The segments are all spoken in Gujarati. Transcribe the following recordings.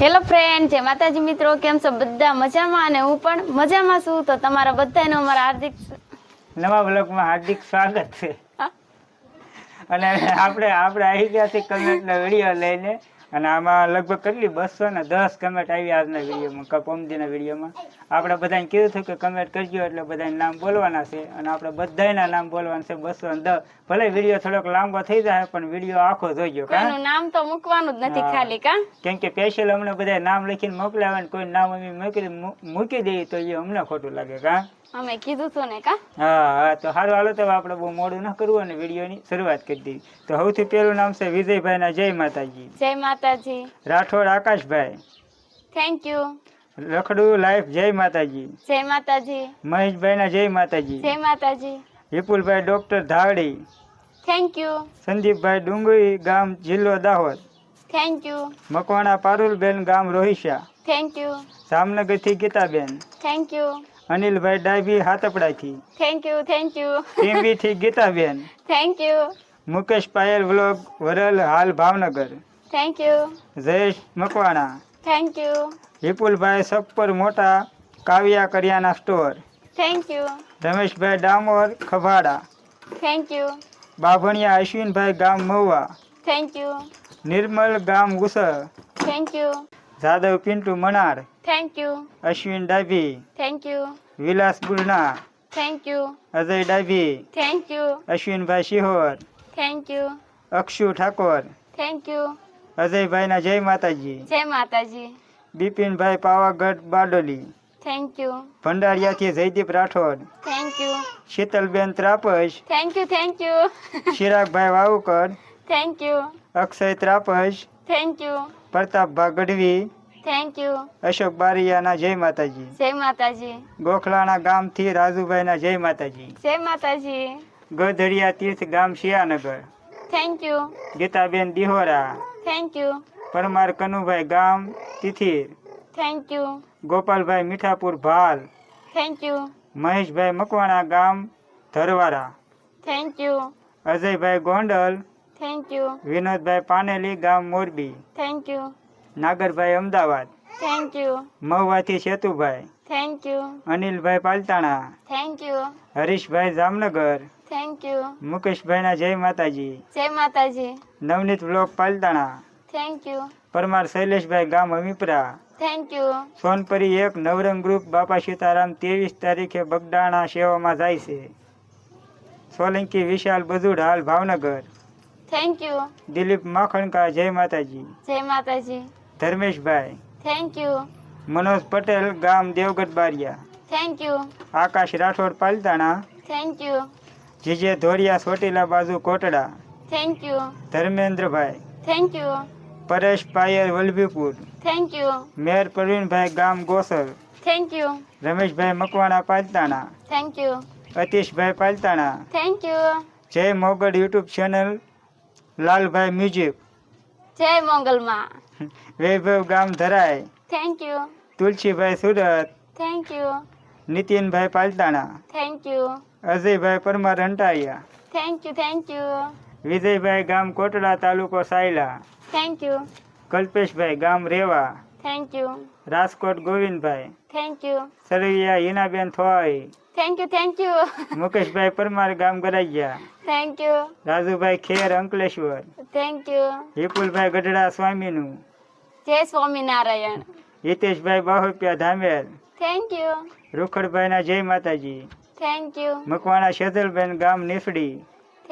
હેલો ફ્રેન્ડ જય માતાજી મિત્રો કેમ છો? બધા મજામાં અને હું પણ મજામાં છું. તો તમારા બધાનો અમારા હાર્દિક નવા બ્લોગમાં હાર્દિક સ્વાગત છે. અને આપણે આપણે આવી ગયા છીએ કમેન્ટનો વીડિયો લઈને. અને આમાં લગભગ કેટલી? બસો ને દસ કમેન્ટ આવી આજના વિડીયોમાં કપમદીના વિડીયોમાં. આપણે બધાને કીધું હતું કે કમેન્ટ કરજો એટલે બધાને નામ બોલવાના છે અને આપણે બધાના નામ બોલવાના છે બસો ને દસ. ભલે વીડિયો થોડોક લાંબો થઈ જાય પણ વીડિયો આખો જોઈજો કા? નામ તો મૂકવાનું જ નથી ખાલી કા? કેમ કે સ્પેશિયલ અમને બધા નામ લખીને મોકલાવે કોઈ નામ અમે મૂકી મૂકી દઈએ તો એ અમને ખોટું લાગે કા? અમે કીધું તો ને કા? હા હા તો સારું હાલો તો આપણે બહુ મોડું ન કરવું અને વિડીયોની શરૂઆત કરી દઈએ. તો સૌથી પહેલું નામ છે વિજયભાઈના જય માતાજી. જય માતાજી. રાઠોડ આકાશભાઈ. થેન્ક યુ રખડું લાઈફ જય માતાજી. જય માતાજી. મહેશભાઈના જય માતાજી. જય Mataji. Vipulbhai doctor Dhavdi thank you Sandeepbhai Dungli ગામ જિલ્લો દાહોદ. થેન્ક યુ મકવાણા પારુલબેન ગામ રોહિશા થેન્ક યુ જામનગરથી ગીતાબેન. થેન્ક યુ અનિલભાઈ ડાભી હાથપડાથી thank you thank you ટીમવીથી Geetaben. Thank you Mukesh Payal vlog Varal હાલ Bhavnagar. Thank you Jayesh Makwana. Thank you Vipulbhai Sappar મોટા Kavya કરિયાના store. Thank you Rameshbhai Damor Khabhada. Thank you Babhaniya Ashwinbhai ગામ મહુવા. થેન્ક યુ નિર્મલ ગામ Gusar thank you Jadav Pintu Manar thank you Ashwin Dabhi thank you Vilas Bulna thank you Ajay Dabhi thank you Ashwinbhai Sihor thank you Akshu Thakor thank you અજયભાઈના જય માતાજી જય માતાજી Bipinbhai Pavagadh Bardoli thank you ભંડારિયાથી Jaydeep Rathod thank you Sheetalben Trapas thank you thank you Chiragbhai Vavukar thank you Akshay Trapas thank you Pratapbha Gadhvi thank you Ashok બારિયાના જય માતાજી. જય માતાજી. ગોખલાણા ગામથી રાજુભાઈના જય માતાજી. જય માતાજી. ગધડિયા તીર્થ ગામ Shiyanagar. Thank you Gitaben Dihora. Thank you Parmar Kanubhai ગામ Tithir. Thank you Gopalbhai Mithapur Bhal. Thank you Maheshbhai Makwana ગામ Dharvara. Thank you Ajaybhai Gondal thank you Vinodbhai Paneli ગામ Morbi. Thank you Nagarbhai Ahmedabad. Thank you મહુવાથી Setubhai. Thank you Anilbhai Palitana. Thank you Harishbhai Jamnagar. Thank you મુકેશભાઈના જય માતાજી. જય Mataji. Navneet blog Palitana. Thank you Parmar Shaileshbhai ગામ અમીપરા થેન્ક યુ સોનપરી એક નવરંગ ગ્રુપ બાપા સીતારામ ત્રેવીસ તારીખે બગડાણા સેવામાં જાય છે. સોલંકી વિશાલ બજુડ હાલ ભાવનગર. થેન્ક યુ દિલીપ માખણકા જય માતાજી જય માતાજી ધર્મેશભાઈ થેન્ક યુ મનોજ પટેલ ગામ Devgadh Baria thank you Akash Rathod Palitana thank you GJ Dhoriya Sotila બાજુ Kotda thank you Dharmendrabhai thank you Paresh Payar Vallabhipur thank you mayor Pravinbhai ગામ Gosal thank you Rameshbhai Makwana Palitana thank you Atishbhai Palitana thank you જય Mogad YouTube channel Lalbhai music. જય મોગલમાં. વૈભવ ગામ Dharai. Thank you Tulsibhai Surat. Thank you Nitinbhai Palitana. Thank you Ajaybhai Parmar Antariya thank you thank you Vijaybhai ગામ કોટડા તાલુકો સાયલા. થેન્ક યુ કલ્પેશભાઈ ગામ Reva. Thank you Rajkot Govindbhai. Thank you Sarvaiya Hinaben Thoi. Thank you thank you Mukeshbhai Parmar ગામ Garaiya thank you Rajubhai Kher Ankleshwar. Thank you Vipulbhai Gadhada સ્વામીનું. જય સ્વામિનારાયણ. હિતેશભાઈ બાહુપિયા ધામેલ. થેન્ક યુ રૂખડભાઈના જય માતાજી. થેન્ક યુ મકવાણા શેતલબેન ગામ Nifadi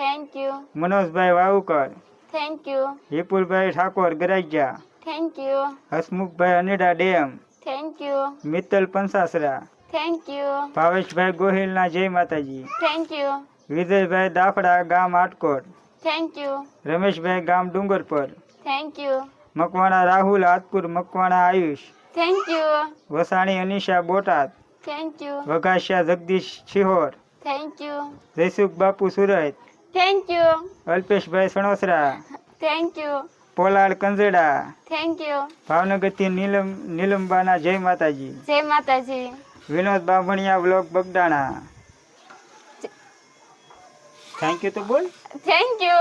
thank you Manojbhai Vavukar. Thank you Vipulbhai Thakor Garaiya thank you Hasmukhbhai Aneda dam. Thank you Mittal Pansasara. Thank you Bhaveshbhai ગોહિલના જય માતાજી થેન્ક યુ વિજયભાઈ દાફડા ગામ આટકોટ થેન્ક યુ રમેશભાઈ ગામ Dungarpar thank you Makwana Rahul Atpur Makwana Ayush thank you Vasani Anisha Botad thank you Vaghasiya Jagdish Sihor thank you Jaysukh Bapu Surat thank you Alpeshbhai Sanosara thank you Polad Kanjada thank you ભાવનગરથી નીલમ નીલમબાના જય માતાજી જય માતાજી Vinod Bambhaniya blog Bagdana. Thank you તો બોલ. Thank you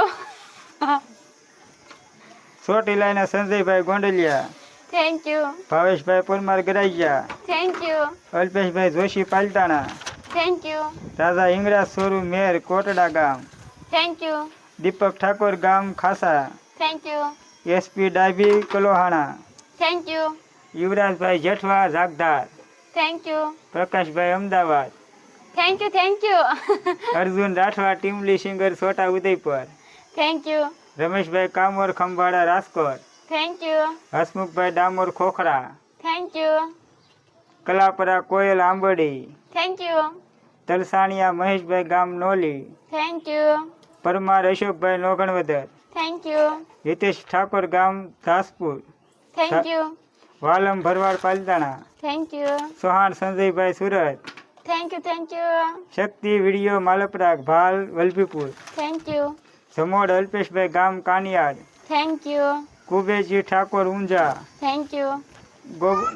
ચોટીલાના Sanjaybhai Gondaliya. Thank you Bhaveshbhai Parmar Garaiya. Thank you Alpeshbhai Joshi Palitana. Thank you Raja Ingraj Soru Mer Kotda ગામ. થેન્ક યુ દીપક ઠાકોર ગામ Khasa. Thank you SP Dabhi Kalohana. Thank you Yuvrajbhai Jethwa Zagdhar. Thank you Prakashbhai Ahmedabad. Thank you thank you Arjun Rathwa Timli singer Chhota Udaipur. Thank you Rameshbhai Kamor Khambhala Rajkot. Thank you Hasmukhbhai Damor Khokhra. Thank you Kalapara Koyal Ambadi. Thank you Talsaniya Maheshbhai ગામ Noli. Thank you Parmar Ashokbhai Noganvadar. Thank you Hitesh Thakor ગામ Dhaspur. Thank you Valam Bharwad Palitana. Thank you Sohan Sanjaybhai Surat. Thank you thank you Shakti video Malparag Bhal Valbhipur. Thank you Samod Alpeshbhai ગામ Kaniyad thank you Kubeji Thakor Unjha. Thank you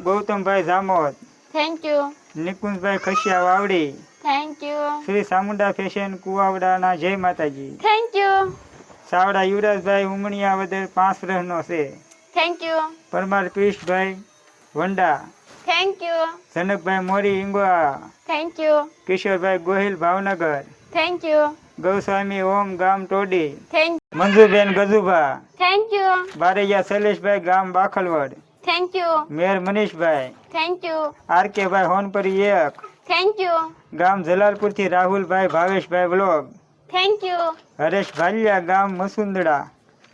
Gautambhai Jamod thank you Nikunjbhai Khasiya Vavdi. Thank you Shri Samunda fashion કુવાવડાના જય માતાજી. થેન્ક યુ સાવડા યુવરાજભાઈ ઉમણિયા વદર પાંચ રહનો છે. Thank you Parmar Piyushbhai Vanda thank you Janakbhai Mori Ingwa thank you Kishorbhai Gohil Bhavnagar thank you Goswami Om ગામ Todi thank Manjuben Gajubha thank you Baraiya Shaileshbhai ગામ Bakhalvad thank you Mer Manishbhai thank you RKbhai Honpari એક થેન્ક યુ ગામ જલાલપુરથી Rahulbhai Bhaveshbhai blog thank you Haresh Bhaliya ગામ Masundada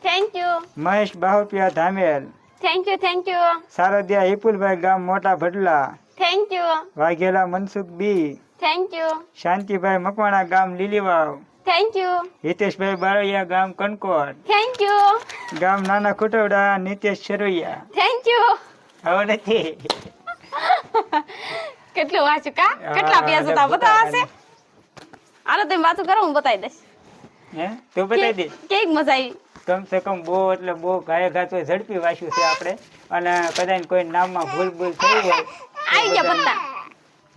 thank you Mahesh Bahupiya Dhamel. Thank you thank you Sardiya Hipulbhai ગામ Mota Bhadla. Thank you Vaghela Mansukh B. Thank you Shantibhai Makwana ગામ લીલીવાવ. થેન્ક યુ હિતેશભાઈ બારૈયા ગામ કનકોટ. થેન્ક યુ ગામ નાના ખુટવડા નિતેશ સરવૈયા થેન્ક યુ હવે નથી. કેટલું વાંચું કા? કેટલા પ્યાસ હતા? એટલે બતાવશે આનો તમે વાતું કરો હું બતાવી દઈશ. હે? તું બતાવી દે. કેક મજા આવી. કમ સે કમ બહુ એટલે બહુ ગાય ગાતો ઝડપી વાંચ્યું છે આપણે. અને કદાચ કોઈ નામમાં ભૂલ ભૂલ થઈ હોય આવી ગયા પત્તા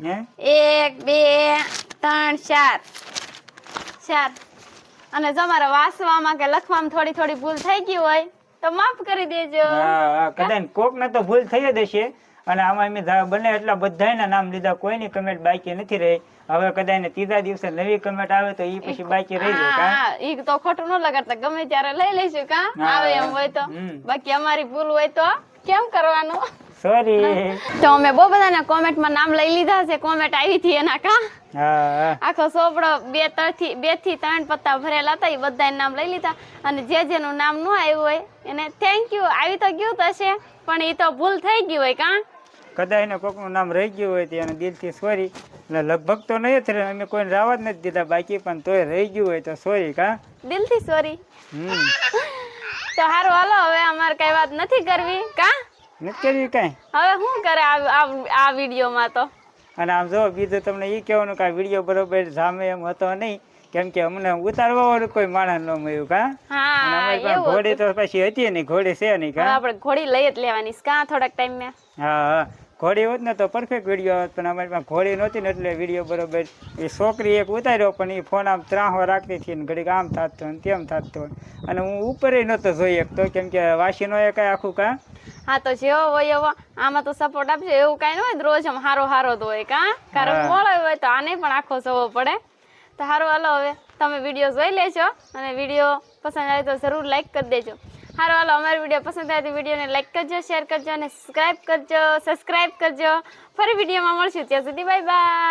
હે? એક બે ત્રણ ચાર. ચાર. અને તમારા વાસવામાં કે લખવામાં થોડી થોડી ભૂલ થઈ ગઈ હોય તો માફ કરી દેજો. હા કદાચ કોક ને તો ભૂલ થઈ જ હશે. અને આમાં અમે બને એટલા બધાના નામ લીધા. કોઈની કમેન્ટ બાકી નથી રહી. હવે કદાચ ત્રીજા દિવસે નવી કમેન્ટ આવે તો ઈ પછી બાકી રહી જાય કા? ઈ તો ખોટું ન લગાડતા. ગમે ત્યારે લઈ લઈશું કા? આવે એમ હોય તો. બાકી અમારી ભૂલ હોય તો કેમ કરવાનું? સોરી તો અમે બહુ બધાના કોમેન્ટમાં નામ લઈ લીધા છે. કોમેન્ટ આવી હતી એના કા? આખો સોપડો બે ત્રણથી બેથી ત્રણ પત્તા ભરેલા હતા. એ બધા નામ લઈ લીધા. અને જે જેનું નામ ન આવ્યું હોય એને થેન્ક યુ આવી તો ગયું થશે પણ એ તો ભૂલ થઈ ગઈ હોય કા? કદાચ ને કોકનું નામ રહી ગયું હોય તો એને દિલથી સોરી એટલે લગભગ તો નહીં જ અમે કોઈને રાવા જ નથી દીધા બાકી પણ તોય રહી ગયું હોય તો સોરી કા? દિલથી સોરી હમ. તો હારું હાલો હવે અમારે કઈ વાત નથી કરવી કા? નથી કરવી કઈ? હવે શું કરે આ- વિડીયોમાં તો? અને આમ જો બીજું તમને એ કહેવાનું કે આ વીડિયો બરોબર જામે એમ હતો નહીં. કેમ કે અમને ઉતારવા વાળું કોઈ માણસ ન મળ્યું કા? ઘોડી તો પછી હતી નહીં ઘોડી છે નહીં કા? આપણે ઘોડી લઈ જ લેવાની કા થોડાક ટાઈમમાં હા હા. ઘોડી હોત ને તો પરફેક્ટ વીડિયો આવત પણ અમારી પાસે ઘોડી નહોતી ને એટલે વીડિયો બરોબર એ છોકરી એક ઉતાર્યો પણ એ ફોન આમ ત્રાહો રાખતી હતી ને ઘડીક આમ થતો ને તેમ થતો અને હું ઉપર નહોતો જોઈ શકતો કેમ કે વાસીનો એ કાંઈ આખું કા? હા તો જેવો હોય એવો. આમાં તો સપોર્ટ આપજો એવું કાંઈ ન હોય રોજ આમ હારો હારો તો હોય કા? કારણ. મોડો હોય તો આને પણ આખો સવો પડે. તો હારો હાલો હવે તમે વીડિયો જોઈ લેજો. અને વીડિયો પસંદ આવે તો જરૂર લાઈક કરી દેજો. હારું, હાલો, અમારો વીડિયો પસંદ આવે તો વિડીયોને લાઈક કરજો શેર કરજો અને સબસ્ક્રાઈબ કરજો સબસ્ક્રાઈબ કરજો. ફરી વિડીયોમાં મળશું. ત્યાં સુધી બાય બાય